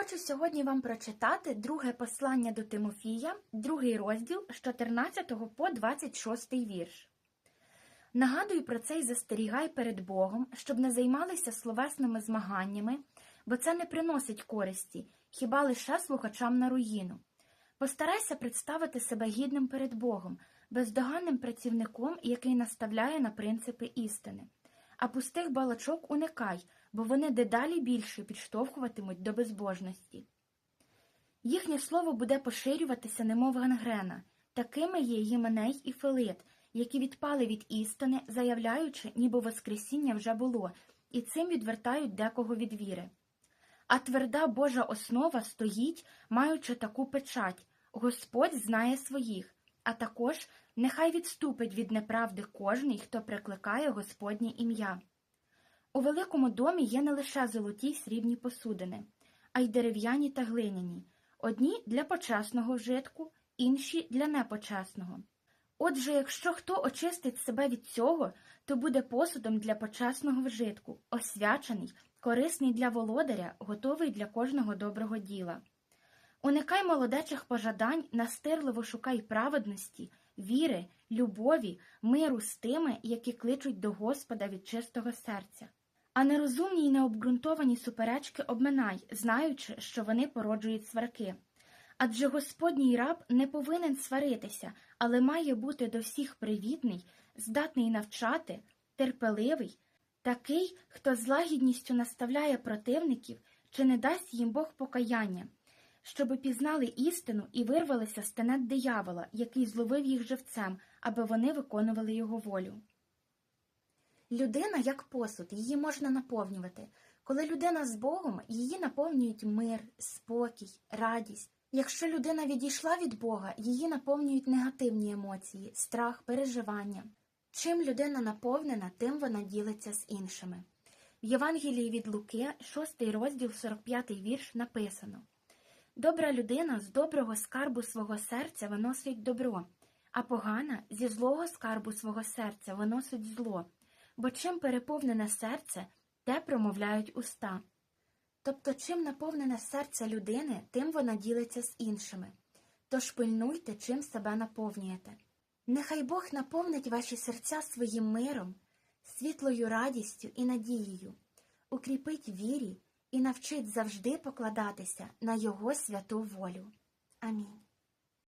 Хочу сьогодні вам прочитати друге послання до Тимофія, другий розділ з 14 по 26 вірш. Нагадую про це й застерігай перед Богом, щоб не займалися словесними змаганнями, бо це не приносить користі, хіба лише слухачам на руїну. Постарайся представити себе гідним перед Богом, бездоганним працівником, який наставляє на принципи істини. А пустих балачок уникай, бо вони дедалі більше підштовхуватимуть до безбожності. Їхнє слово буде поширюватися, немов гангрена. Такими є Єменей і Филит, які відпали від істини, заявляючи, ніби Воскресіння вже було, і цим відвертають декого від віри. А тверда Божа основа стоїть, маючи таку печать Господь знає своїх, а також нехай відступить від неправди кожний, хто прикликає Господнє ім'я. У великому домі є не лише золоті й срібні посудини, а й дерев'яні та глиняні, одні для почесного вжитку, інші для непочесного. Отже, якщо хто очистить себе від цього, то буде посудом для почесного вжитку, освячений, корисний для володаря, готовий для кожного доброго діла. Уникай молодечих пожадань, настирливо шукай праведності, віри, любові, миру з тими, які кличуть до Господа від чистого серця. А нерозумні й необґрунтовані суперечки обминай, знаючи, що вони породжують сварки. Адже Господній раб не повинен сваритися, але має бути до всіх привітний, здатний навчати, терпеливий, такий, хто з лагідністю наставляє противників, чи не дасть їм Бог покаяння, щоби пізнали істину і вирвалися з тенет диявола, який зловив їх живцем, аби вони виконували його волю. Людина як посуд, її можна наповнювати. Коли людина з Богом, її наповнюють мир, спокій, радість. Якщо людина відійшла від Бога, її наповнюють негативні емоції, страх, переживання. Чим людина наповнена, тим вона ділиться з іншими. В Євангелії від Луки, 6 розділ, 45 вірш, написано Добра людина з доброго скарбу свого серця виносить добро, а погана зі злого скарбу свого серця виносить зло, бо чим переповнене серце, те промовляють уста. Тобто, чим наповнене серце людини, тим вона ділиться з іншими. Тож пильнуйте, чим себе наповнюєте. Нехай Бог наповнить ваші серця своїм миром, світлою радістю і надією, укріпить вірі і навчить завжди покладатися на Його святу волю. Амінь.